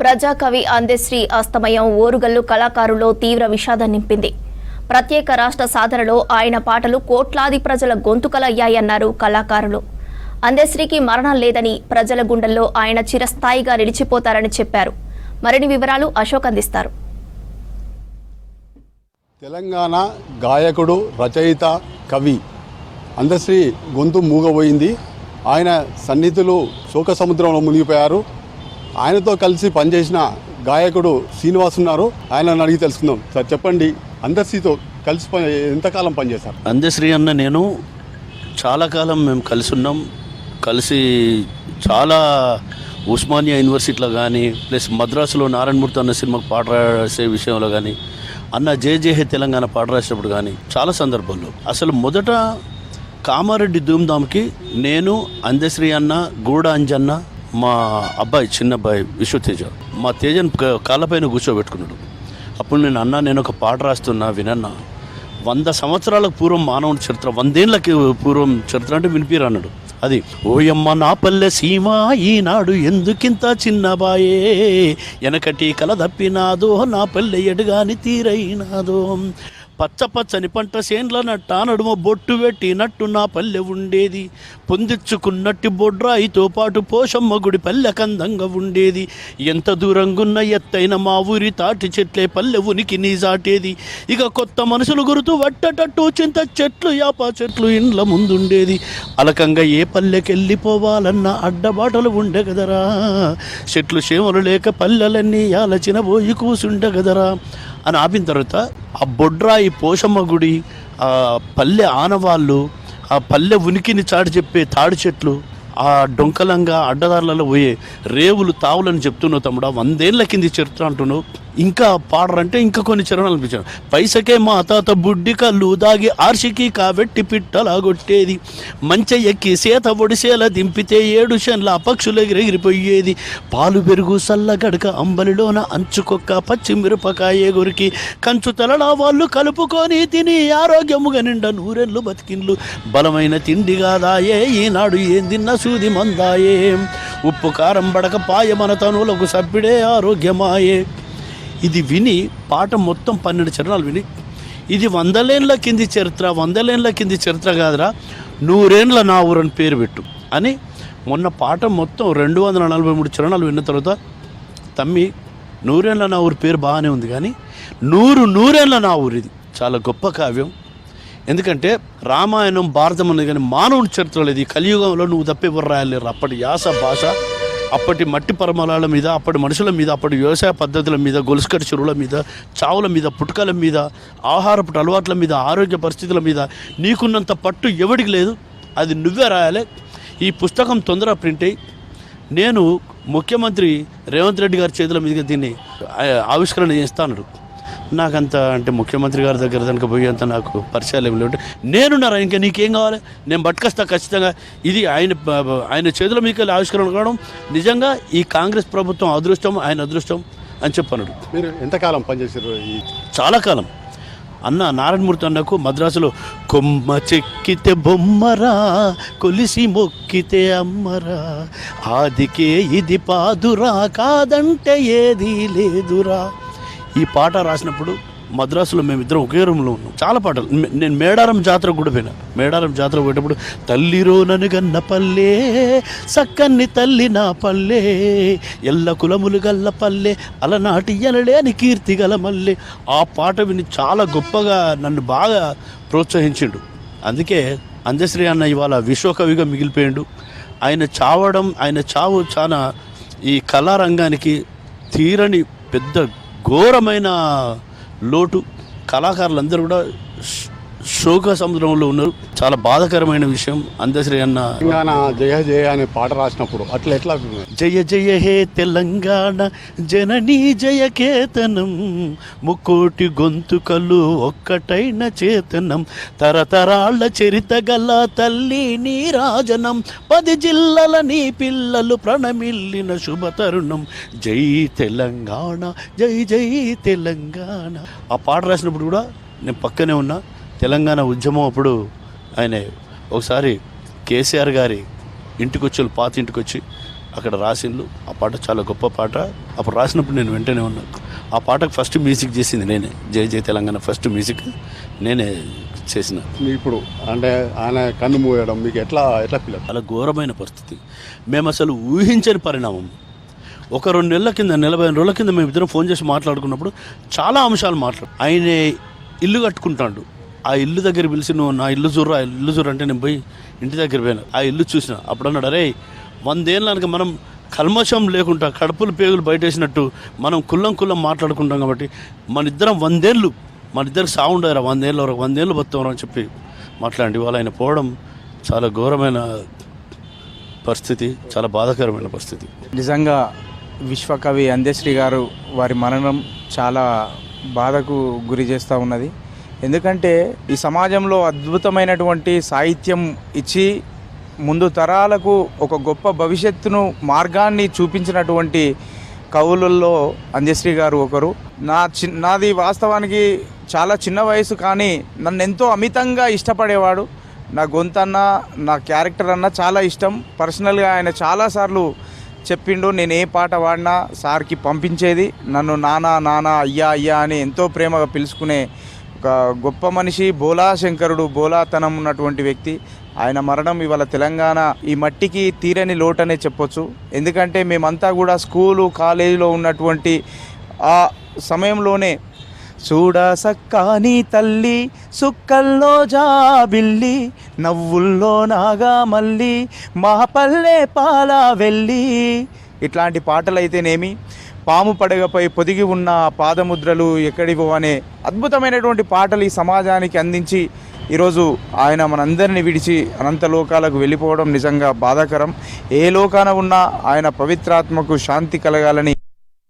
ప్రజాకవి అందశ్రీ అస్తమయం. ఓరుగల్లు కళాకారులో తీవ్ర విషాదం నింపింది. ప్రత్యేక రాష్ట్ర సాధనలో ఆయన పాటలు కోట్లాది ప్రజల గొంతుకలయ్యాయన్నారు కళాకారులు. అందశ్రీకి మరణం లేదని ప్రజల గుండెల్లో ఆయన చిరస్థాయిగా నిలిచిపోతారని చెప్పారు. మరిన్ని వివరాలు అశోక్ అందిస్తారు. తెలంగాణ గాయకుడు రచయిత కవి అందశ్రీ గొంతు మూగబోయింది. ఆయన సన్నిధులు శోక సముద్రంలో మునిగిపోయారు. ఆయనతో కలిసి పనిచేసిన గాయకుడు శ్రీనివాస్ ఉన్నారు. ఆయన అడిగి తెలుసుకుందాం. సార్ చెప్పండి. అందశ్రీతో కలిసి పని ఎంతకాలం పనిచేశారు? అందశ్రీ అన్న నేను చాలా కాలం మేము కలిసి ఉన్నాం. కలిసి చాలా ఉస్మానియా యూనివర్సిటీలో కానీ ప్లస్ మద్రాసులో నారాయణమూర్తి అన్న సినిమాకు పాట రాసే విషయంలో కానీ అన్న జేజేహే తెలంగాణ పాట రాసేటప్పుడు కానీ చాలా సందర్భాల్లో. అసలు మొదట కామారెడ్డి ధూమ్ధామ్కి నేను అందశ్రీ అన్న గూడ అంజన్న మా అబ్బాయి చిన్న అబ్బాయి విశ్వతేజ మా తేజను కాళ్ళపైన కూర్చోబెట్టుకున్నాడు. అప్పుడు నేను అన్న నేను ఒక పాట రాస్తున్నా వినన్నా. వంద సంవత్సరాలకు పూర్వం మానవుని చరిత్ర వందేళ్ళకి పూర్వం చరిత్ర అంటే వినిపిరా అన్నాడు. అది ఓయమ్మ నా పల్లె సీమ ఈనాడు ఎందుకింత చిన్నబాయే వెనకటి కల తప్పినాదో నా పల్లె ఎడుగాని తీరైనాదో. పచ్చ పచ్చని పంట సేన్ల నడుమ బొట్టు పెట్టినట్టు నా పల్లె ఉండేది. పొందించుకున్నట్టు బొడ్రాయితో పాటు పోషమ్మ గుడి పల్లె కందంగా ఉండేది. ఎంత దూరంగున్న ఎత్తైన మా ఊరి తాటి చెట్లే పల్లె ఉనికి నీజాటేది. ఇక కొత్త మనుషులు గురుతూ వట్టటట్టు చింత చెట్లు యాప చెట్లు ఇండ్ల ముందుండేది. అలకంగా ఏ పల్లెకెళ్ళిపోవాలన్న అడ్డబాటలు ఉండే కదరా చెట్లు చేమలు లేక పల్లెలన్నీ ఆలచిన పోయి కూసుండే కదరా అని ఆపిన తర్వాత ఆ బొడ్రాయి పోషమ్మ గుడి ఆ పల్లె ఆనవాళ్ళు ఆ పల్లె ఉనికిని చాటి చెప్పే తాడి చెట్లు ఆ డొంకలంగా అడ్డదారులలో పోయే రేవులు తావులని చెప్తున్నావు తమ్ముడా వందేళ్ళ కింది చరిత్ర అంటున్నావు. ఇంకా పాడరంటే ఇంకా కొన్ని చరణాలు అనిపించాను పైసకే మా తాత బుడ్డి కళ్ళు దాగి ఆర్షికి కావెట్టి పిట్టలాగొట్టేది మంచె ఎక్కి సేత ఒడిసేల దింపితే ఏడు షన్ల పక్షులు ఎగిరిపోయేది పాలు పెరుగు సల్లగడక అంబలిలోన అంచుకొక్క పచ్చిమిరపకాయ గురికి. కంచు తలలా వాళ్ళు కలుపుకొని తిని ఆరోగ్యముగా నిండా నూరెళ్ళు బతికిన్లు. బలమైన తిండి కాదాయే ఈనాడు ఏం తిన్నా సూది మందాయే. ఉప్పు కారం బడక పాయ మన తనులకు సభ్యుడే ఆరోగ్యమాయే. ఇది విని పాట మొత్తం పన్నెండు చరణాలు విని. ఇది వందలేండ్ల కింది చరిత్ర వందలేండ్ల కింది చరిత్ర కాదురా. నూరేండ్ల నా ఊరని పేరు పెట్టు అని మొన్న పాట మొత్తం రెండు వందల నలభై మూడు చరణాలు విన్న తర్వాత తమ్మి నూరేండ్ల నా ఊరి పేరు బాగానే ఉంది కానీ నూరు నూరేండ్ల నా ఊరిది. చాలా గొప్ప కావ్యం. ఎందుకంటే రామాయణం భారతం అనేది కానీ మానవుని చరిత్ర లేదు. ఈ కలియుగంలో నువ్వు తప్పెవరు రాయలేరు అప్పటి యాస భాష అప్పటి మట్టి పరమలాల మీద అప్పటి మనుషుల మీద అప్పటి వ్యవసాయ పద్ధతుల మీద గొలుసుకటి చెరువుల మీద చావుల మీద పుట్టుకల మీద ఆహారపు అలవాట్ల మీద ఆరోగ్య పరిస్థితుల మీద నీకున్నంత పట్టు ఎవడికి లేదు. అది నువ్వే రాయాలి. ఈ పుస్తకం తొందర ప్రింట్ అయ్యి నేను ముఖ్యమంత్రి రేవంత్ రెడ్డి గారి చేతుల మీదుగా దీన్ని ఆవిష్కరణ చేస్తాను నాకంత అంటే ముఖ్యమంత్రి గారి దగ్గర కనుక పోయేంత నాకు పరిచయాలు ఏమి లేవు. నేను నా ఇంకా నీకేం కావాలి? నేను పట్టుకొస్తా ఖచ్చితంగా. ఇది ఆయన ఆయన చేతుల మీకు ఆవిష్కరణ కావడం నిజంగా ఈ కాంగ్రెస్ ప్రభుత్వం అదృష్టం ఆయన అదృష్టం అని చెప్పన్నాడు మీరు ఎంతకాలం పనిచేశారు ఈ చాలా కాలం. అన్న నారాయణమూర్తి అన్నకు మద్రాసులో కొమ్మ చెక్కితే బొమ్మరా కొలిసి మొక్కితే అమ్మరా ఆదికే ఇది పాదురా కాదంటే ఏది లేదురా ఈ పాట రాసినప్పుడు మద్రాసులో మేమిద్దరం ఒకే రూమ్లో ఉన్నాం. చాలా పాటలు. నేను మేడారం జాతరకు కూడా పోయినా. మేడారం జాతర పోయేటప్పుడు తల్లిరో నన్ను గన్న పల్లె సక్కన్ని తల్లి నా పల్లె ఎల్ల కులములు గల్ల పల్లె అలనాటి ఎనలేని కీర్తి గల మల్లె. ఆ పాట విని చాలా గొప్పగా నన్ను బాగా ప్రోత్సహించిండు. అందుకే అందశ్రీ అన్న ఇవాళ విశ్వకవిగా మిగిలిపోయిండు. ఆయన చావడం ఆయన చావు చాలా ఈ కళారంగానికి తీరని పెద్ద ఘోరమైన లోటు కళాకారులందరూ కూడా శోక సముద్రంలో ఉన్నారు చాలా బాధాకరమైన విషయం అందశ్రీ అన్న. తెలంగాణ జయ జయ అనే పాట రాసినప్పుడు అట్లా ఎట్లా జయ జయ హే తెలంగాణ జననీ జయ కేతనం ముక్కోటి గొంతుకలు ఒక్కటైన చేతనం తరతరాళ్ళ చరిత గల తల్లి నీ రాజనం పది జిల్లల నీ పిల్లలు ప్రణమిల్లిన శుభ తరుణం జై తెలంగాణ జై జై తెలంగాణ. ఆ పాట రాసినప్పుడు కూడా నేను పక్కనే ఉన్నా. తెలంగాణ ఉద్యమం అప్పుడు ఆయన ఒకసారి కేసీఆర్ గారి ఇంటికి వచ్చి పాత ఇంటికి వచ్చి అక్కడ రాసిండ్లు. ఆ పాట చాలా గొప్ప పాట. అప్పుడు రాసినప్పుడు నేను వెంటనే ఉన్నా. ఆ పాటకు ఫస్ట్ మ్యూజిక్ చేసింది నేనే. జై జై తెలంగాణ ఫస్ట్ మ్యూజిక్ నేనే చేసిన. ఇప్పుడు అంటే ఆయన కన్ను మూయడం మీకు ఎట్లా ఎట్లా ఫీల్ అవుతుంది? చాలా ఘోరమైన పరిస్థితి. మేము అసలు ఊహించని పరిణామం. ఒక రెండు నెలల కింద నలభై రోజుల కింద మేము ఇద్దరం ఫోన్ చేసి మాట్లాడుకున్నప్పుడు చాలా అంశాలు మాట్లాడు ఆయన ఇల్లు కట్టుకుంటాడు. ఆ ఇల్లు దగ్గర పిలిచి నువ్వు నా ఇల్లు చూర్రా ఆ ఇల్లు చూర్రా అంటే నేను పోయి ఇంటి దగ్గర పోయాను. ఆ ఇల్లు చూసిన. అప్పుడు అన్నాడు అరే వందేళ్ళకి మనం కల్మషం లేకుండా కడుపులు పేగులు బయటేసినట్టు మనం కుల్లం కుల్లం మాట్లాడుకుంటాం కాబట్టి మన ఇద్దరం వందేళ్ళు మన ఇద్దరికి సాగుండరా వందేళ్ళు వరకు వందేళ్ళు బతాం అని చెప్పి మాట్లాడి వాళ్ళు ఆయన పోవడం చాలా ఘోరమైన పరిస్థితి చాలా బాధాకరమైన పరిస్థితి. నిజంగా విశ్వకవి అందశ్రీ గారు వారి మరణం చాలా బాధకు గురి చేస్తూ ఉన్నది. ఎందుకంటే ఈ సమాజంలో అద్భుతమైనటువంటి సాహిత్యం ఇచ్చి ముందు తరాలకు ఒక గొప్ప భవిష్యత్తును మార్గాన్ని చూపించినటువంటి కవులలో అంజశ్రీ గారు ఒకరు. నా చి నాది వాస్తవానికి చాలా చిన్న వయసు కానీ నన్ను ఎంతో అమితంగా ఇష్టపడేవాడు. నా గొంతన్న నా క్యారెక్టర్ అన్న చాలా ఇష్టం. పర్సనల్గా ఆయన చాలాసార్లు చెప్పిండు నేను ఏ పాట వాడినా సార్కి పంపించేది నన్ను నానా నానా అయ్యా అయ్యా అని ఎంతో ప్రేమగా పిలుచుకునే ఒక గొప్ప మనిషి బోలా శంకరుడు బోలాతనం ఉన్నటువంటి వ్యక్తి. ఆయన మరణం ఇవాళ తెలంగాణ ఈ మట్టికి తీరని లోటనే చెప్పొచ్చు. ఎందుకంటే మేమంతా కూడా స్కూలు కాలేజీలో ఉన్నటువంటి ఆ సమయంలోనే చూడ సక్కాని తల్లి సుక్కల్లో జాబిల్లి నవ్వుల్లో నాగా మళ్ళీ మా పల్లె పాల వెళ్ళి. ఇట్లాంటి పాటలు అయితేనేమి పాము పడగపై పొదిగి ఉన్న పాదముద్రలు ఎక్కడివో అనే అద్భుతమైనటువంటి పాటలు ఈ సమాజానికి అందించి ఈరోజు ఆయన మనందరిని విడిచి అనంత లోకాలకు వెళ్ళిపోవడం నిజంగా బాధాకరం. ఏ లోకాన ఉన్నా ఆయన పవిత్రాత్మకు శాంతి కలగాలని